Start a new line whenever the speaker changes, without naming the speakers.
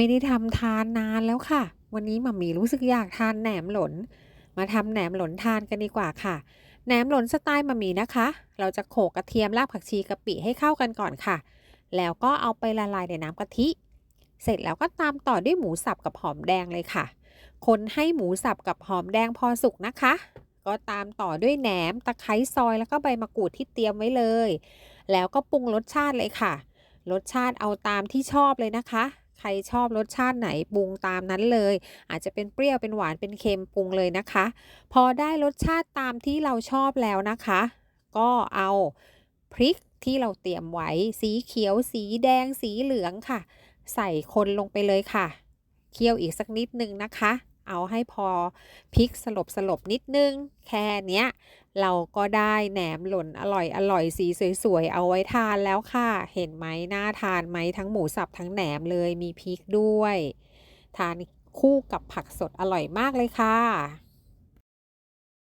ไม่ได้ทำทานนานแล้วค่ะ วันนี้หมามีรู้สึกอยากทานแหนมหลน มาทำแหนมหลนทานกันดีกว่าค่ะ แหนมหลนสไตล์หมามีนะคะ เราจะโขลกกระเทียมรากผักชีกะปิให้เข้ากันก่อนค่ะ แล้วก็เอาไปละลายในน้ำกะทิ เสร็จแล้วก็ตามต่อด้วยหมูสับกับหอมแดงเลยค่ะ คนให้หมูสับกับหอมแดงพอสุกนะคะ ก็ตามต่อด้วยแหนม ตะไคร้ซอยแล้วก็ใบมะกรูดที่เตรียมไว้เลย แล้วก็ปรุงรสชาติเลยค่ะ รสชาติเอาตามที่ชอบเลยนะคะ ใครชอบรสชาติไหนปรุงตามนั้นเลย อาจจะเป็นเปรี้ยวเป็นหวานเป็นเค็มปรุงเลยนะคะ พอได้รสชาติตามที่เราชอบแล้วนะคะ ก็เอาพริกที่เราเตรียมไว้สีเขียว สีแดง สีเหลืองค่ะ ใส่คนลงไปเลยค่ะ เคี่ยวอีกสักนิดนึงนะคะ เอาให้พอพริกสลบสลบนิดนึง แค่เนี้ย เราก็ได้แหนมหล่นอร่อยอร่อยสีสวยๆ เอาไว้ทานแล้วค่ะ เห็นไหมน่าทานไหมทั้งหมูสับทั้งแหนมเลยมีพริกด้วย ทานคู่กับผักสดอร่อยมากเลยค่ะ